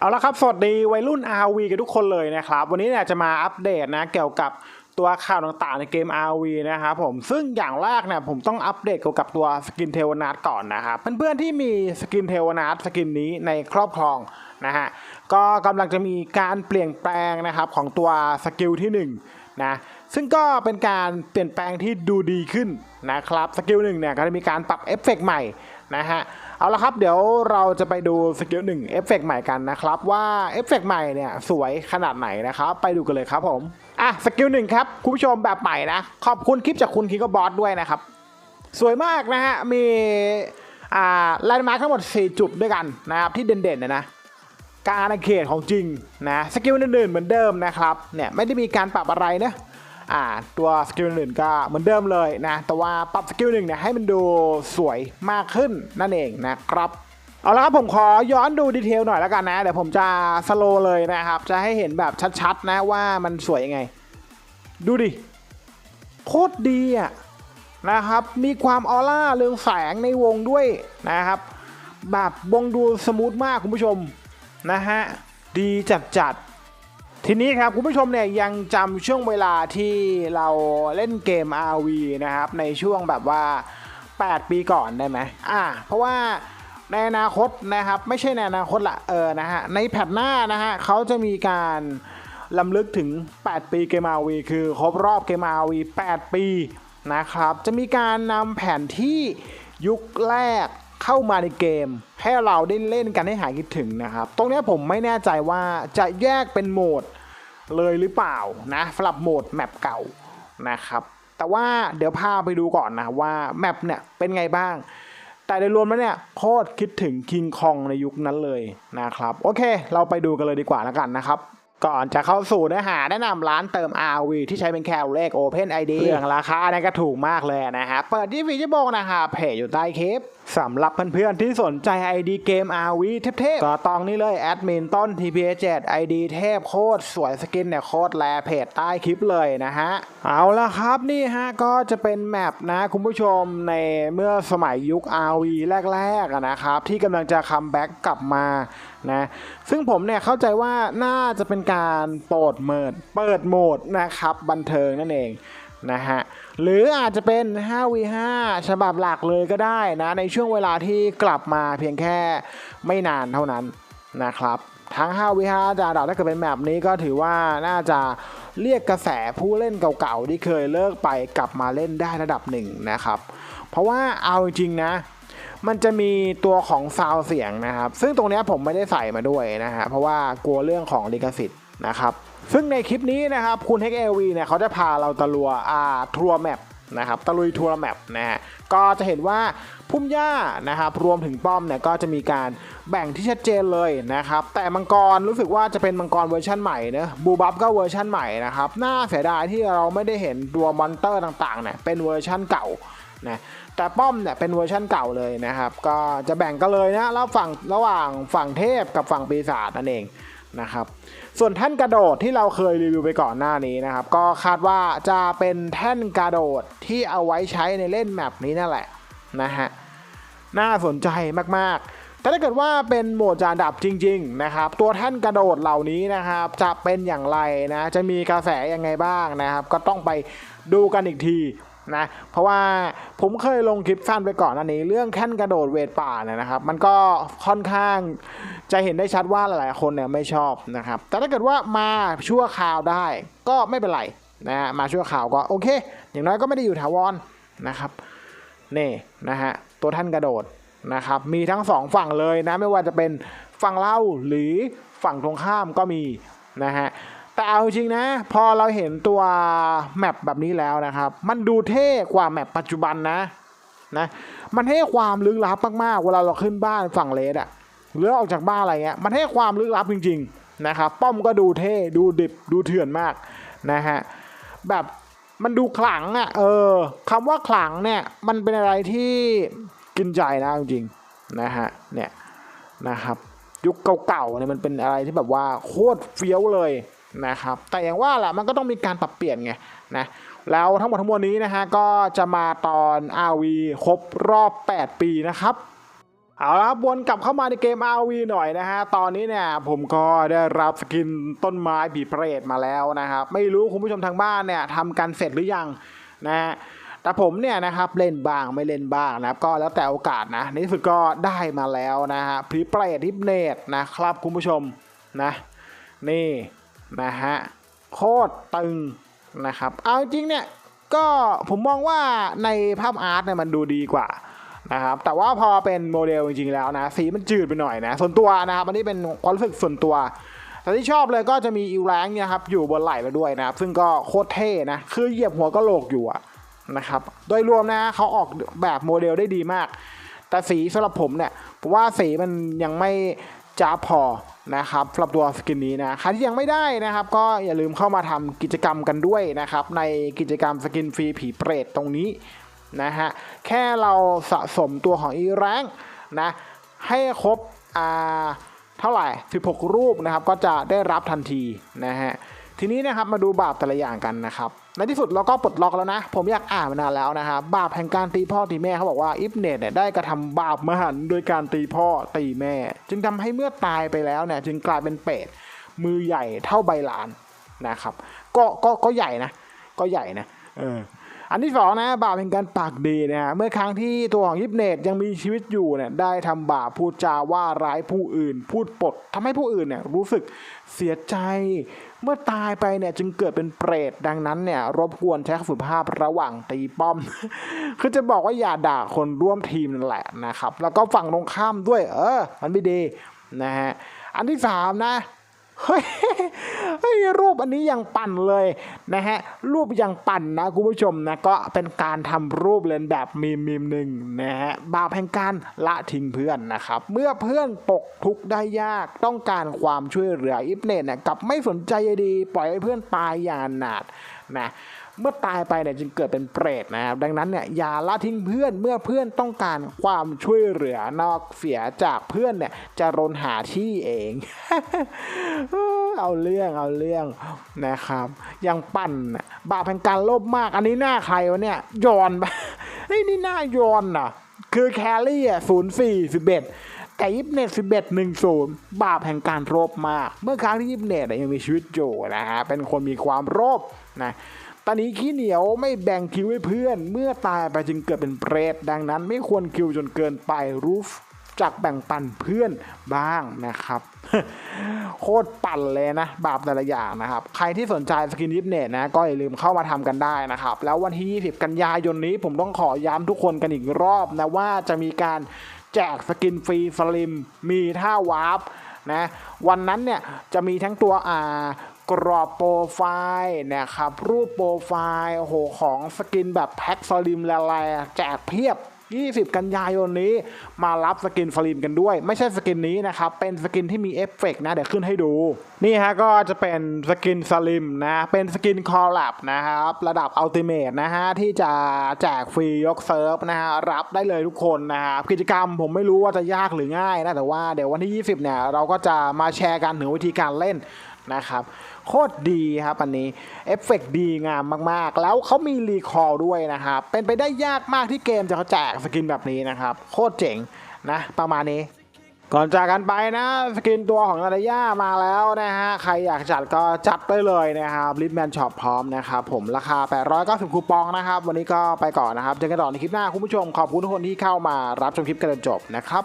เอาละครับ สวัสดีวัยรุ่น RV กันทุกคนเลยนะครับ วันนี้เนี่ยจะมาอัปเดตนะ เกี่ยวกับตัวข่าวต่างๆในเกม RV นะครับผม ซึ่งอย่างแรกเนี่ยผมต้องอัปเดตเกี่ยวกับตัวสกินเทวนาทก่อนนะครับ เพื่อนๆที่มีสกินเทวนาทสกินนี้ในครอบครองนะฮะ ก็กำลังจะมีการเปลี่ยนแปลงนะครับของตัวสกิลที่1นะ ซึ่งก็เป็นการเปลี่ยนแปลงที่ดูดีขึ้นนะครับ สกิลหนึ่งเนี่ยก็จะมีการปรับเอฟเฟกต์ใหม่ นะฮะ เอาละครับเดี๋ยวเราจะไปดูสกิลหนึ่งเอฟเฟกต์ใหม่กันนะครับ ว่าเอฟเฟกต์ใหม่เนี่ยสวยขนาดไหนนะครับ ไปดูกันเลยครับผม อะสกิลหนึ่งครับ คุณผู้ชมแบบใหม่นะ ขอบคุณคลิปจากคุณคิงก็บอสด้วยนะครับ สวยมากนะฮะ มีอ่าแลนด์มาร์คทั้งหมด 4 จุดด้วยกันนะครับที่เด่นๆนะนะการอาณาเขตของจริงนะสกิลอื่นๆเหมือนเดิมนะครับเนี่ยไม่ได้มีการปรับอะไรนะ อ่าตัวสกิลอื่นก็เหมือนเดิมเลยนะ แต่ว่าปรับสกิลหนึ่งเนี่ยให้มันดูสวยมากขึ้นนั่นเองนะครับเอาละครับผมขอย้อนดูดีเทลหน่อยแล้วกันนะ เดี๋ยวผมจะสโลเลยนะครับ จะให้เห็นแบบชัดๆนะว่ามันสวยยังไง ดูดิ โคตรดีอะนะครับ มีความออร่าเรืองแสงในวงด้วยนะครับ แบบวงดูสมูทมากคุณผู้ชมนะฮะ ดีจัดจัด ทีนี้ครับคุณผู้ชมเนี่ยยังจำช่วงเวลาที่เราเล่นเกม RV นะครับในช่วงแบบว่า 8 ปีก่อนได้ไหมอ่าเพราะว่าในอนาคตนะครับไม่ใช่ในอนาคตละเออนะฮะในแพทหน้านะฮะเขาจะมีการลำลึกถึง 8 ปีเกม RV คือครบรอบเกม RV 8 ปีนะครับจะมีการนำแผนที่ยุคแรก เข้ามาในเกม ให้เราได้เล่นกันให้หายคิดถึงนะครับ ตรงนี้ผมไม่แน่ใจว่าจะแยกเป็นโหมดเลยหรือเปล่านะสำหรับโหมดแมปเก่านะครับแต่ว่าเดี๋ยวพาไปดูก่อนนะว่าแมปเนี่ยเป็นไงบ้าง แต่โดยรวมแล้วเนี่ยโคตรคิดถึงคิงคองในยุคนั้นเลยนะครับ โอเค เราไปดูกันเลยดีกว่าแล้วกันนะครับ ก่อนจะเข้าสู่เนื้อหาแนะนำร้านเติม RV ที่ใช้เป็นแค่เลข Open ID เรื่องราคาเนี่ยก็ถูกมากเลยนะฮะ เปิดที่ฟีชั่วโมงนะครับเพจอยู่ใต้คลิปสำหรับเพื่อนๆที่สนใจ ID เกม RV เทพๆก็ต้องนี่เลยแอดมินต้น TPA7 ID เทพโคตรสวยสกินเนี่ยโคตรแลเพจใต้คลิปเลยนะฮะ เอาละครับนี่ฮะก็จะเป็นแมปนะคุณผู้ชมในเมื่อสมัยยุค RV แรกๆอะนะครับที่กำลังจะคัมแบ็กกลับมานะซึ่งผมเนี่ยเข้าใจว่าน่าจะเป็นการเปิดเมิดเปิดโหมดนะครับบันเทิงนั่นเองนะฮะหรืออาจจะเป็น 5v5 ฉบับหลักเลยก็ได้นะในช่วงเวลาที่กลับมาเพียงแค่ไม่นานเท่านั้นนะครับทั้ง 5v5 จาดาวถ้าเกิดเป็นแบบนี้ก็ถือว่าน่าจะเรียกกระแสผู้เล่นเก่าๆ ที่เคยเลิกไปกลับมาเล่นได้ระดับหนึ่งนะครับ เพราะว่าเอาจริงๆนะ มันจะมีตัวของซาวเสียงนะครับ ซึ่งตรงนี้ผมไม่ได้ใส่มาด้วยนะฮะเพราะว่ากลัวเรื่องของลิขสิทธิ์ นะครับ ซึ่งในคลิปนี้นะครับคุณ HLV เนี่ยเขาจะพาเราตะลัวอ่าทัวร์แมปนะครับตะลุยทัวร์แมปนะฮะก็จะเห็นว่าพุ่มหญ้านะครับรวมถึงป้อมเนี่ยก็จะมีการแบ่งที่ชัดเจนเลยนะครับแต่มังกรรู้สึกว่าจะเป็นมังกรเวอร์ชันใหม่นะบูบับก็เวอร์ชันใหม่นะครับน่าเสียดายที่เราไม่ได้เห็นตัวมอนเตอร์ต่างๆเนี่ยเป็นเวอร์ชันเก่านะแต่ป้อมเนี่ยเป็นเวอร์ชันเก่าเลยนะครับก็จะแบ่งกันเลยนะแล้วฝั่งระหว่างฝั่งเทพกับฝั่งปีศาจนั่นเอง นะครับ ส่วนแท่นกระโดดที่เราเคยรีวิวไปก่อนหน้านี้นะครับ ก็คาดว่าจะเป็นแท่นกระโดดที่เอาไว้ใช้ในเล่นแมปนี้นั่นแหละนะฮะ น่าสนใจมากๆ แต่ถ้าเกิดว่าเป็นโหมดจานดับจริง ๆ นะครับ ตัวแท่นกระโดดเหล่านี้นะครับ จะเป็นอย่างไรนะ จะมีกระแสยังไงบ้างนะครับ ก็ต้องไปดูกันอีกที นะเพราะว่าผมเคยลงคลิปสั้นไปก่อนอันนี้ เรื่องแท่นกระโดดเวทป่าเนี่ยนะครับ มันก็ค่อนข้างจะเห็นได้ชัดว่าหลายๆคนเนี่ยไม่ชอบนะครับ แต่ถ้าเกิดว่ามาชั่วคราวได้ก็ไม่เป็นไรนะฮะมาชั่วคราวก็โอเค อย่างน้อยก็ไม่ได้อยู่ถาวรนะครับนี่นะฮะตัวท่านกระโดดนะครับมีทั้งสองฝั่งเลยนะไม่ว่าจะเป็นฝั่งเราหรือฝั่งตรงข้ามก็มีนะฮะ แต่เอาจริงนะ พอเราเห็นตัวแมปแบบนี้แล้วนะครับ มันดูเท่กว่าแมปปัจจุบันนะนะ มันให้ความลึกลับมากๆ เวลาเราขึ้นบ้านฝั่งเลดอะหรือออกจากบ้านอะไรเงี้ย มันให้ความลึกลับจริง ๆ นะครับ ป้อมก็ดูเท่ ดูดิบ ดูเถื่อนมากนะฮะ แบบมันดูขลังอะ เออคำว่าขลังเนี่ย มันเป็นอะไรที่กินใจนะจริงๆนะฮะ เนี่ยนะครับ ยุคเก่าๆเนี่ยมันเป็นอะไรที่แบบว่าโคตรเฟี้ยวเลย นะครับแต่อย่างว่าแหละมันก็ต้องมีการปรับเปลี่ยนไงนะแล้วทั้งหมดทั้งมวลนี้นะฮะก็จะมาตอน RV ครบรอบ 8 ปีนะครับเอาละครับวนกลับเข้ามาในเกม RV หน่อยนะฮะตอนนี้เนี่ยผมก็ได้รับสกินต้นไม้ผีเปรตมาแล้วนะครับไม่รู้คุณผู้ชมทางบ้านเนี่ยทำกันเสร็จหรือยังนะฮะแต่ผมเนี่ยนะครับเล่นบ้างไม่เล่นบ้างนะครับก็แล้วแต่โอกาสนะในที่สุดก็ได้มาแล้วนะฮะผีเปรตทิปเนตนะครับคุณผู้ชมนะนี่ นะฮะโคตรตึงนะครับเอาจริงเนี่ยก็ผมมองว่าในภาพอาร์ตเนี่ยมันดูดีกว่านะครับแต่ว่าพอเป็นโมเดลจริงๆแล้วนะสีมันจืดไปหน่อยนะส่วนตัวนะครับอันนี้เป็นความรู้สึกส่วนตัว แต่ที่ชอบเลยก็จะมีอิวแรงเนี่ยครับอยู่บนไหล่เราด้วยนะครับ ซึ่งก็โคตรเท่นะคือเหยียบหัวก็โลกอยู่นะครับโดยรวมนะเขาออกแบบโมเดลได้ดีมาก แต่สีสำหรับผมเนี่ยผมว่าสีมันยังไม่ จ้าพอนะครับสำหรับตัวสกินนี้นะใครที่ยังไม่ได้นะครับ ก็อย่าลืมเข้ามาทำกิจกรรมกันด้วยนะครับ ในกิจกรรมสกินฟรีผีเปรตตรงนี้นะฮะแค่เราสะสมตัวของอีแรงนะให้ครบอ่าเท่าไหร่ 16 รูปนะครับ ก็จะได้รับทันทีนะฮะทีนี้นะครับมาดูบาปแต่ละอย่างกันนะครับ ในที่สุดเราก็ปลดล็อกแล้วนะ ผมอยากอ่านมานานแล้วนะครับบาปแห่งการตีพ่อตีแม่เขาบอกว่าอิฟเนตเนี่ยได้กระทำบาปมหันโดยการตีพ่อตีแม่ จึงทำให้เมื่อตายไปแล้วเนี่ยจึงกลายเป็นเป็ดมือใหญ่เท่าใบลานนะครับ ก็ก็ก็ใหญ่นะ ก็ใหญ่นะเออ อันที่สองนะบาปเป็นการปากดีนะฮะเมื่อครั้งที่ตัวของยิปเนตยังมีชีวิตอยู่เนี่ยได้ทำบาปพูดจาว่าร้ายผู้อื่น พูดปดทำให้ผู้อื่นเนี่ยรู้สึกเสียใจ เมื่อตายไปเนี่ยจึงเกิดเป็นเปรตดังนั้นเนี่ยรบกวนใช้สุภาพระหว่างตีป้อม คือจะบอกว่าอย่าด่าคนร่วมทีมนั่นแหละนะครับ แล้วก็ฝั่งตรงข้ามด้วย เออ มันไม่ดีนะฮะอันที่สามนะ เฮ้ยรูปอันนี้ยังปั่นเลยนะฮะรูปยังปั่นนะคุณผู้ชมนะก็เป็นการทำรูปเลียนแบบมีมมีมหนึ่งนะฮะบาปแห่งการละทิ้งเพื่อนนะครับเมื่อเพื่อนตกทุกข์ได้ยากต้องการความช่วยเหลืออิฟเนตเนี่ยกลับไม่สนใจดี ปล่อยให้เพื่อนตายอย่างหนาด นะเมื่อตายไปเนี่ยจึงเกิดเป็นเปรตนะครับ ดังนั้นเนี่ยอย่าละทิ้งเพื่อนเมื่อเพื่อนต้องการความช่วยเหลือนอกเสียจากเพื่อนเนี่ยจะรนหาที่เอง เอาเรื่องเอาเรื่องนะครับ ยังปั่นบาปแห่งการโลภมาก อันนี้หน้าใครวะเนี่ยยอนไปเฮ้ยนี่หน้ายอนอะ คือแคลรี่อะศูนย์สี่สิบเอ็ด แต่ยิปเนตสิบเอ็ดหนึ่งศูนย์บาปแห่งการโลภมาก เมื่อครั้งที่ยิปเนตยังมีชีวิตอยู่นะฮะเป็นคนมีความโลภนะตอนนี้ขี้เหนียวไม่แบ่งคิวให้เพื่อน เมื่อตายไปจึงเกิดเป็นเปรตดังนั้นไม่ควรคิวจนเกินไปรูฟจากแบ่งปันเพื่อนบ้างนะครับ โคตรปั่นเลยนะ บาปแต่ละอย่างนะครับ ใครที่สนใจสกินยิปเนตนะ ก็อย่าลืมเข้ามาทำกันได้นะครับ แล้ววันที่ 20 กันยายนนี้ผมต้องขอย้ำทุกคนกันอีกรอบนะว่าจะมีการ แจกสกินฟรีสลิม มีท่าวาร์ปนะวันนั้นเนี่ยจะมีทั้งตัวอ่ากรอบโปรไฟล์นะครับรูปโปรไฟล์โอ้โหของสกินแบบแพ็คสลิมละลายแจกเพียบ 20 กันยายนนี้ มารับสกินฟลิมกันด้วย ไม่ใช่สกินนี้นะครับ เป็นสกินที่มีเอฟเฟกต์นะเดี๋ยวขึ้นให้ดู นี่ฮะก็จะเป็นสกินสลิมนะ เป็นสกินคอลแลบนะครับ ระดับอัลติเมทนะฮะ ที่จะแจกฟรียกเซิร์ฟนะฮะ รับได้เลยทุกคนนะครับกิจกรรมผมไม่รู้ว่าจะยากหรือง่ายนะแต่ว่าเดี๋ยววันที่ 20 เนี่ยเราก็จะมาแชร์กันถึงวิธีการเล่น นะครับ โคตรดีครับอันนี้ เอฟเฟกต์ดีงามมากๆ แล้วเขามีรีคอร์ด้วยนะครับ เป็นไปได้ยากมากที่เกมจะเขาแจกสกินแบบนี้นะครับ โคตรเจ๋งนะประมาณนี้ก่อนจากกันไปนะสกินตัวของนาดาย่ามาแล้วนะฮะ ใครอยากจัดก็จัดได้เลยนะครับลิฟแมนช็อปพร้อมนะครับผมราคา 890 คูปองนะครับ วันนี้ก็ไปก่อนนะครับ เจอกันต่อในคลิปหน้าคุณผู้ชม ขอบคุณทุกคนที่เข้ามารับชมคลิปกันจนจบนะครับ